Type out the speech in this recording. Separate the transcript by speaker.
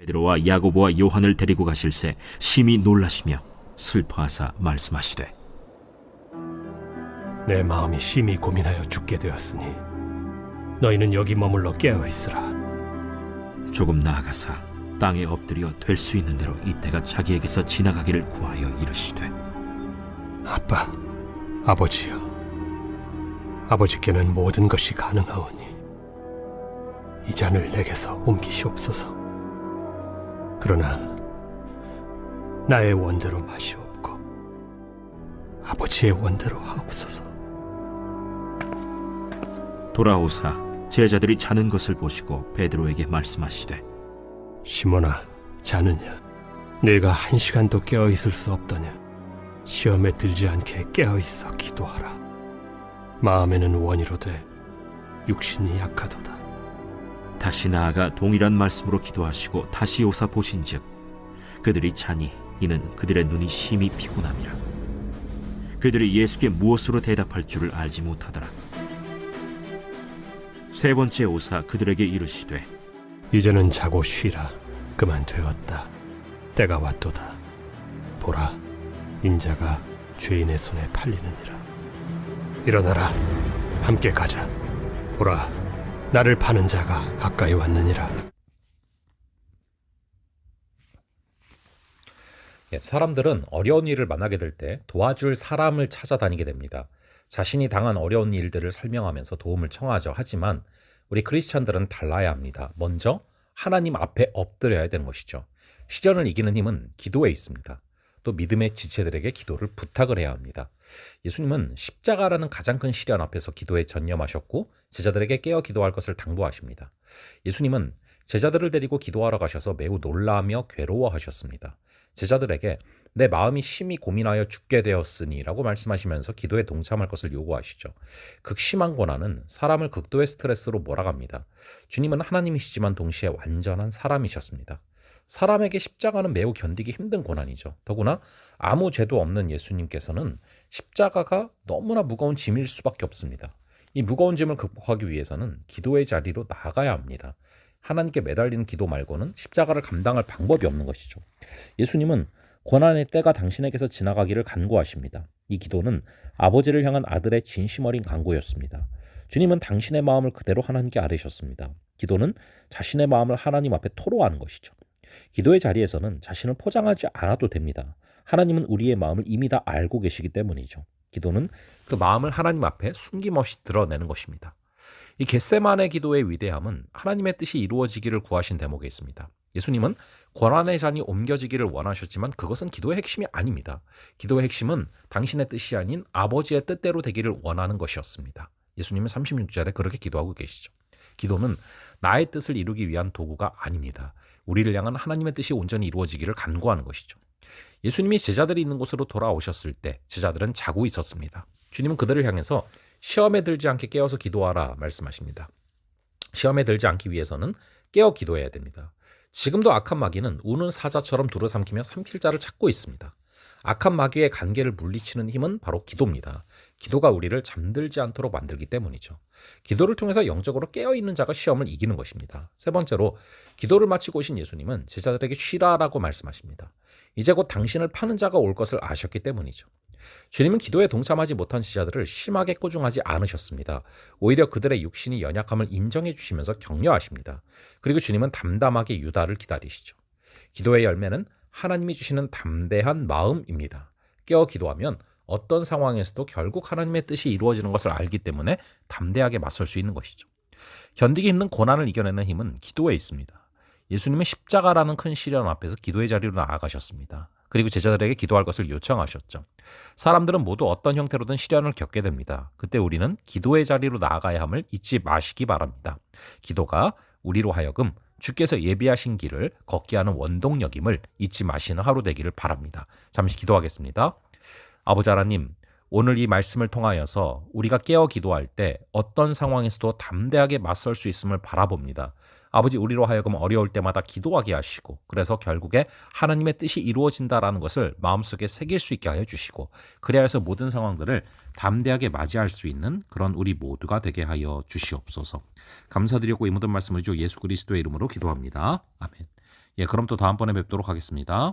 Speaker 1: 베드로와 야고보와 요한을 데리고 가실새 심히 놀라시며 슬퍼하사 말씀하시되
Speaker 2: 내 마음이 심히 고민하여 죽게 되었으니 너희는 여기 머물러 깨어 있으라.
Speaker 1: 조금 나아가사 땅에 엎드려 될 수 있는 대로 이때가 자기에게서 지나가기를 구하여 이르시되
Speaker 2: 아빠, 아버지여. 아버지께는 모든 것이 가능하오니 이 잔을 내게서 옮기시옵소서. 그러나 나의 원대로 맛이 없고 아버지의 원대로 하옵소서.
Speaker 1: 돌아오사 제자들이 자는 것을 보시고 베드로에게 말씀하시되
Speaker 2: 시몬아, 자느냐? 내가 한 시간도 깨어 있을 수 없더냐? 시험에 들지 않게 깨어 있어 기도하라. 마음에는 원이로되 육신이 약하도다.
Speaker 1: 다시 나아가 동일한 말씀으로 기도하시고 다시 오사 보신즉 그들이 자니 이는 그들의 눈이 심히 피곤함이라 그들이 예수께 무엇으로 대답할 줄을 알지 못하더라 세 번째 오사 그들에게 이르시되
Speaker 2: 이제는 자고 쉬라. 그만 되었다. 때가 왔도다. 보라, 인자가 죄인의 손에 팔리느니라. 일어나라. 함께 가자. 보라, 나를 파는 자가 가까이 왔느니라.
Speaker 3: 예, 사람들은 어려운 일을 만나게 될 때 도와줄 사람을 찾아다니게 됩니다. 자신이 당한 어려운 일들을 설명하면서 도움을 청하죠. 하지만 우리 크리스천들은 달라야 합니다. 먼저 하나님 앞에 엎드려야 되는 것이죠. 시련을 이기는 힘은 기도에 있습니다. 또 믿음의 지체들에게 기도를 부탁을 해야 합니다. 예수님은 십자가라는 가장 큰 시련 앞에서 기도에 전념하셨고 제자들에게 깨어 기도할 것을 당부하십니다. 예수님은 제자들을 데리고 기도하러 가셔서 매우 놀라며 괴로워하셨습니다. 제자들에게 내 마음이 심히 고민하여 죽게 되었으니라고 말씀하시면서 기도에 동참할 것을 요구하시죠. 극심한 고난은 사람을 극도의 스트레스로 몰아갑니다. 주님은 하나님이시지만 동시에 완전한 사람이셨습니다. 사람에게 십자가는 매우 견디기 힘든 고난이죠. 더구나 아무 죄도 없는 예수님께서는 십자가가 너무나 무거운 짐일 수밖에 없습니다. 이 무거운 짐을 극복하기 위해서는 기도의 자리로 나아가야 합니다. 하나님께 매달리는 기도 말고는 십자가를 감당할 방법이 없는 것이죠. 예수님은 고난의 때가 당신에게서 지나가기를 간구하십니다. 이 기도는 아버지를 향한 아들의 진심 어린 간구였습니다. 주님은 당신의 마음을 그대로 하나님께 아뢰셨습니다. 기도는 자신의 마음을 하나님 앞에 토로하는 것이죠. 기도의 자리에서는 자신을 포장하지 않아도 됩니다. 하나님은 우리의 마음을 이미 다 알고 계시기 때문이죠. 기도는 그 마음을 하나님 앞에 숨김없이 드러내는 것입니다. 이 겟세만의 기도의 위대함은 하나님의 뜻이 이루어지기를 구하신 대목에 있습니다. 예수님은 고난의 잔이 옮겨지기를 원하셨지만 그것은 기도의 핵심이 아닙니다. 기도의 핵심은 당신의 뜻이 아닌 아버지의 뜻대로 되기를 원하는 것이었습니다. 예수님은 36절에 그렇게 기도하고 계시죠. 기도는 나의 뜻을 이루기 위한 도구가 아닙니다. 우리를 향한 하나님의 뜻이 온전히 이루어지기를 간구하는 것이죠. 예수님이 제자들이 있는 곳으로 돌아오셨을 때 제자들은 자고 있었습니다. 주님은 그들을 향해서 시험에 들지 않게 깨어서 기도하라 말씀하십니다. 시험에 들지 않기 위해서는 깨어 기도해야 됩니다. 지금도 악한 마귀는 우는 사자처럼 두루 삼키며 삼킬 자를 찾고 있습니다. 악한 마귀의 관계를 물리치는 힘은 바로 기도입니다. 기도가 우리를 잠들지 않도록 만들기 때문이죠. 기도를 통해서 영적으로 깨어있는 자가 시험을 이기는 것입니다. 세 번째로 기도를 마치고 오신 예수님은 제자들에게 쉬라라고 말씀하십니다. 이제 곧 당신을 파는 자가 올 것을 아셨기 때문이죠. 주님은 기도에 동참하지 못한 제자들을 심하게 꾸중하지 않으셨습니다. 오히려 그들의 육신이 연약함을 인정해 주시면서 격려하십니다. 그리고 주님은 담담하게 유다를 기다리시죠. 기도의 열매는 하나님이 주시는 담대한 마음입니다. 깨어 기도하면 어떤 상황에서도 결국 하나님의 뜻이 이루어지는 것을 알기 때문에 담대하게 맞설 수 있는 것이죠. 견디기 힘든 고난을 이겨내는 힘은 기도에 있습니다. 예수님은 십자가라는 큰 시련 앞에서 기도의 자리로 나아가셨습니다. 그리고 제자들에게 기도할 것을 요청하셨죠. 사람들은 모두 어떤 형태로든 시련을 겪게 됩니다. 그때 우리는 기도의 자리로 나아가야 함을 잊지 마시기 바랍니다. 기도가 우리로 하여금 주께서 예비하신 길을 걷게 하는 원동력임을 잊지 마시는 하루 되기를 바랍니다. 잠시 기도하겠습니다. 아버지 하나님, 오늘 이 말씀을 통하여서 우리가 깨어 기도할 때 어떤 상황에서도 담대하게 맞설 수 있음을 바라봅니다. 아버지 우리로 하여금 어려울 때마다 기도하게 하시고 그래서 결국에 하나님의 뜻이 이루어진다라는 것을 마음속에 새길 수 있게 하여 주시고 그래야 해서 모든 상황들을 담대하게 맞이할 수 있는 그런 우리 모두가 되게 하여 주시옵소서. 감사드리고 이 모든 말씀을 주 예수 그리스도의 이름으로 기도합니다. 아멘. 예, 그럼 또 다음번에 뵙도록 하겠습니다.